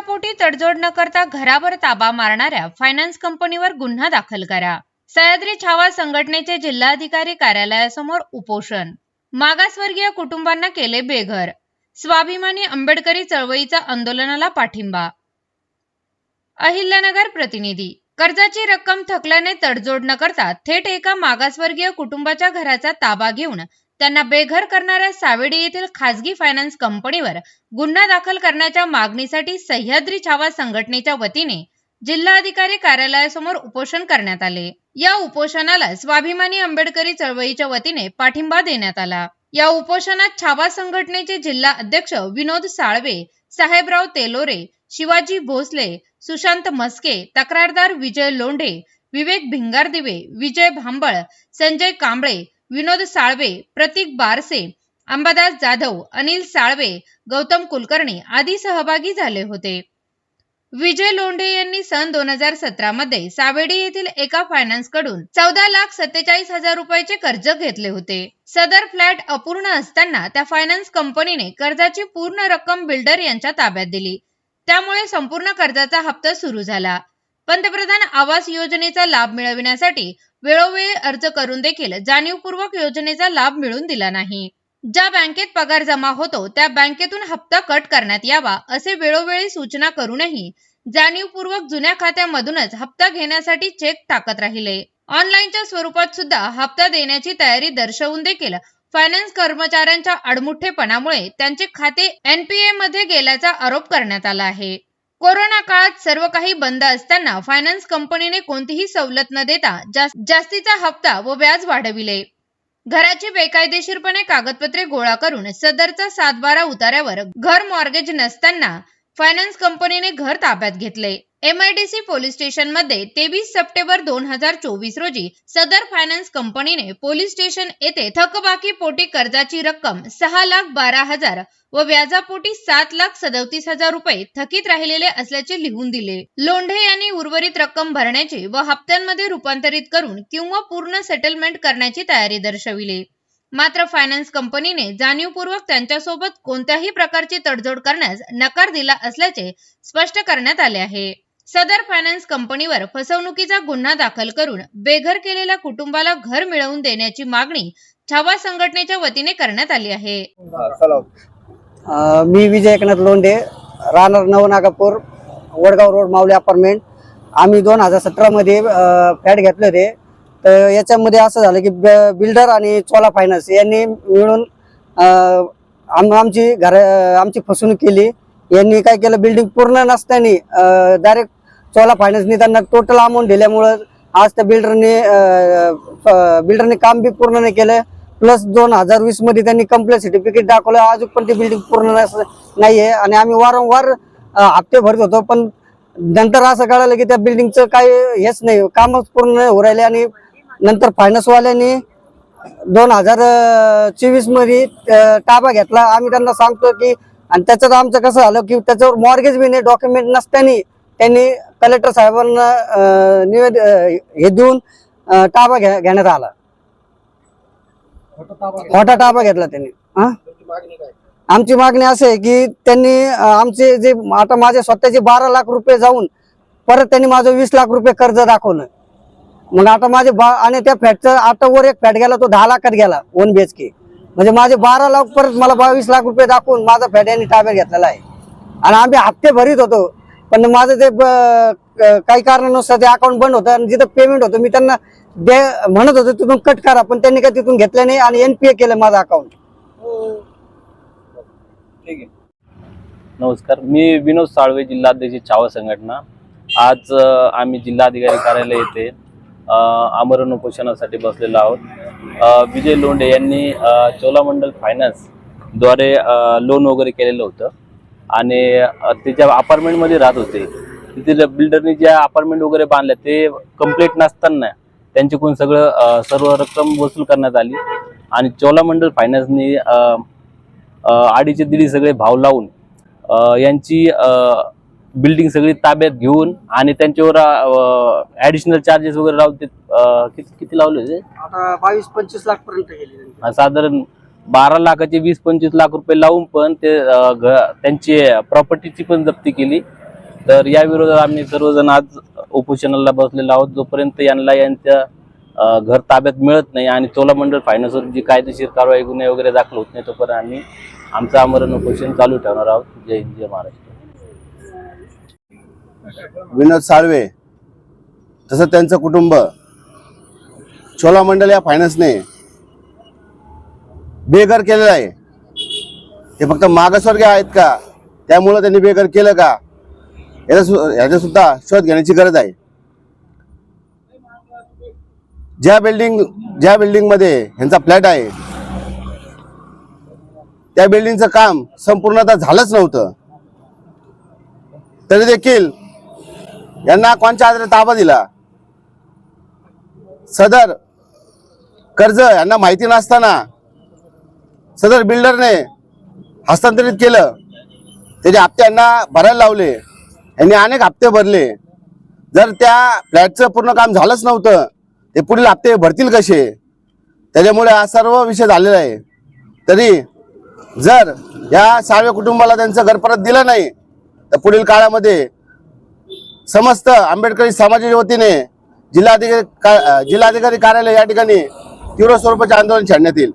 पोटी तडजोड न करता घरावर ताबा मारणाऱ्या फायनान्स कंपनीवर गुन्हा दाखल करा. सह्याद्री छावा संघटनेचे जिल्हाधिकारी कार्यालयासमोर उपोषण. मागासवर्गीय कुटुंबांना केले बेघर. स्वाभिमानी आंबेडकरी चळवळीचा आंदोलनाला पाठिंबा. अहिल्यानगर प्रतिनिधी. कर्जाची रक्कम थकल्याने तडजोड न करता थेट एका मागासवर्गीय कुटुंबाच्या घराचा ताबा घेऊन त्यांना बेघर करणाऱ्या सावेडी येथील खासगी फायनान्स कंपनीवर गुन्हा दाखल करण्याच्या मागणीसाठी सह्याद्री छावा संघटनेच्या वतीने जिल्हाधिकारी कार्यालयासमोर उपोषण करण्यात आले. या उपोषणाला स्वाभिमानी आंबेडकरी चळवळीच्या वतीने पाठिंबा देण्यात आला. या उपोषणात छावा संघटनेचे जिल्हा अध्यक्ष विनोद साळवे साहेबराव तेलोरे शिवाजी भोसले सुशांत मस्के तक्रारदार विजय लोंढे विवेक भिंगारदिवे विजय भांबळ संजय कांबळे विनोद साळवे प्रतीक बारसे अंबादास जाधव अनिल साळवे गौतम कुलकर्णी आदी सहभागी झाले होते. विजय लोंढे यांनी सन दोन हजार सतरा मध्ये सावेडी येथील एका फायनान्सकडून चौदा लाख सत्तेचाळीस हजार रुपयाचे कर्ज घेतले होते. सदर फ्लॅट अपूर्ण असताना त्या फायनान्स कंपनीने कर्जाची पूर्ण रक्कम बिल्डर यांच्या ताब्यात दिली. त्यामुळे संपूर्ण कर्जाचा हप्ता सुरू झाला. पंतप्रधान आवास योजनेचा लाभ मिळविण्यासाठी वेळोवेळी अर्ज करून देखील जाणीवपूर्वक योजनेचा लाभ मिळून दिला नाही. ज्या बँकेत पगार जमा होतो त्या बँकेतून हप्ता कट करण्यात यावा असे वेळोवेळी सूचना करूनही जाणीवपूर्वक जुन्या खात्यामधूनच हप्ता घेण्यासाठी चेक टाकत राहिले. ऑनलाईनच्या स्वरूपात सुद्धा हप्ता देण्याची तयारी दर्शवून देखील फायनान्स कर्मचाऱ्यांच्या अडमुठेपणामुळे त्यांचे खाते एनपीए मध्ये गेल्याचा आरोप करण्यात आला आहे. कोरोना काळात सर्व काही बंद असताना फायनान्स कंपनीने कोणतीही सवलत न देता जास्तीचा हप्ता व व्याज वाढविले. घराची बेकायदेशीरपणे कागदपत्रे गोळा करून सदरचा सातबारा उतार्यावर घर मॉर्गेज नसताना फायनान्स कंपनीने घर ताब्यात घेतले. एमआयडीसी पोलीस स्टेशनमध्ये तेवीस सप्टेंबर दोन हजार चोवीस रोजी सदर फायनान्स कंपनीने पोलीस स्टेशन येथे थकबाकी पोटी कर्जाची रक्कम सहा लाख बारा हजार व व्याजापोटी सात लाख सदतीस हजार रुपये थकीत राहिलेले असल्याचे लिहून दिले. लोंढे यांनी उर्वरित रक्कम भरण्याची व हप्त्यांमध्ये रूपांतरित करून किंवा पूर्ण सेटलमेंट करण्याची तयारी दर्शविली. मात्र फायनान्स कंपनीने जाणीवपूर्वक त्यांच्यासोबत कोणत्याही प्रकारची तडजोड करण्यास नकार दिला असल्याचे स्पष्ट करण्यात आले आहे. सदर फायनान्स कंपनीवर फसवणुकीचा गुन्हा दाखल करून बेघर केलेल्या कुटुंबाला घर मिळवून देण्याची मागणी छावा संघटनेच्या वतीने करण्यात आली आहे. मी विजय एकनाथ लोंढे राहणार नवनागापूर वडगाव रोड माऊली अपार्टमेंट. आम्ही दोन हजार सतरामध्ये फ्लॅट घेतले होते. तर याच्यामध्ये असं झालं की ब- बिल्डर आणि चोला फायनान्स यांनी मिळून आम आमची घर आमची फसवणूक केली. यांनी काय केलं बिल्डिंग पूर्ण नसताना डायरेक्ट चोला फायनान्सनी त्यांना टोटल अमाऊंट दिल्यामुळं आज त्या बिल्डरने बिल्डरने काम बी पूर्ण नाही केलं. प्लस दोन हजार वीसमध्ये त्यांनी कंप्लेंट सर्टिफिकेट दाखवलं. अजून पण ती बिल्डिंग पूर्ण नस- नाहीये. आणि आम्ही वारंवार हप्ते भरत होतो. पण नंतर असं कळालं की त्या बिल्डिंगचं काही हेच नाही. कामच पूर्ण हो होऊ राहिले. आणि नंतर फायनान्सवाल्यांनी दोन हजार चोवीसमध्ये ताबा घेतला. आम्ही त्यांना सांगतो की आणि त्याच्यात आमचं कसं झालं की त्याच्यावर मॉर्गेज बी नाही डॉक्युमेंट नसताना त्यांनी कलेक्टर साहेबांना निवेद हे देऊन ताबा घ्या घेण्यात आला. खोटा ताबा घेतला त्यांनी. हा? आमची मागणी असे आहे की त्यांनी आमचे जे आता माझे स्वतःचे बारा लाख रुपये जाऊन परत त्यांनी माझं वीस लाख रुपये कर्ज दाखवलं. मग आता माझे बा आणि त्या फॅटचं आता वर एक फॅट गेला तो दहा लाखात गेला वन बी एच के म्हणजे माझे बारा लाख परत मला बावीस लाख रुपये दाखवून माझा फॅट यांनी ताब्यात घेतलेला आहे. आणि आम्ही हप्ते भरीत होतो पण माझं ते काही कारणानुसार ते अकाउंट बंद होतं आणि जिथं पेमेंट होतं मी त्यांना दे म्हणत होतो तिथून कट करा. पण त्यांनी काही तिथून घेतलं नाही आणि एनपीए केलं माझं अकाउंट नमस्कार मी विनोद साळवे जिल्हाध्यक्ष छावा संघटना. आज आम्ही जिल्हाधिकारी कार्यालय येथे आमरण उपोषणासाठी बसलेलो आहोत. विजय लोंढे यांनी चोलामंडल फायनान्सद्वारे लोन वगैरे केलेलं होतं. आणि त्याच्या ते ज्या अपार्टमेंटमध्ये राहत होते तिथे बिल्डरनी ज्या अपार्टमेंट वगैरे बांधल्या ते कंप्लीट नसताना त्यांच्याकडून सगळं सर्व रक्कम वसूल करण्यात आली. आणि चोलामंडल फायनान्सनी आडीचे दिडी सगळे भाव लावून यांची बिल्डिंग सगळी ताब्यात घेऊन आणि त्यांच्यावर ऍडिशनल चार्जेस वगैरे लावून ते अ, किती किती लावले होते? आता बावीस पंचवीस लाख पर्यंत गेले साधारण बारा लाखाचे वीस पंचवीस लाख रुपये लावून पण ते त्यांची प्रॉपर्टीची पण जप्ती केली. तर या विरोधात आम्ही सर्वजण आज उपोषणाला बसलेलो आहोत. जोपर्यंत यांना यांच्या घर ताब्यात मिळत नाही आणि चोलामंडळ फायनान्सवर जी कायदेशीर कारवाई गुन्हे वगैरे दाखल होत नाही तोपर्यंत आम्ही आमचं आमरण उपोषण चालू ठेवणार आहोत. जय हिंद जय महाराष्ट्र. विनोद साळवे तसं त्यांचं कुटुंब चोलामंडल या फायनान्सने बेघर केलेलं आहे. ते फक्त मागासवर्गीय आहेत का? त्यामुळं त्यांनी बेघर केलं का? याचा याचा सुद्धा शोध घेण्याची गरज आहे. ज्या बिल्डिंग ज्या बिल्डिंगमध्ये ह्यांचा फ्लॅट आहे त्या बिल्डिंगचं काम संपूर्णतः झालंच नव्हतं. तरी देखील यांना कोणच्या आधारे ताबा दिला? सदर कर्ज यांना माहिती नसताना सदर बिल्डरने हस्तांतरित केलं. त्याचे हप्ते यांना भरायला लावले. यांनी अनेक हप्ते भरले. जर त्या फ्लॅटचं पूर्ण काम झालंच नव्हतं ते पुढील हप्ते भरतील कसे? त्याच्यामुळे हा सर्व विषय झालेला आहे. तरी जर या साळवे कुटुंबाला त्यांचं घर परत दिलं नाही तर पुढील काळामध्ये समस्त आंबेडकरी समाजाच्या वतीने जिल्हाधिकारी का- जिल्हाधिकारी कार्यालय या ठिकाणी तीव्र स्वरूपाचे आंदोलन छेडण्यात येईल.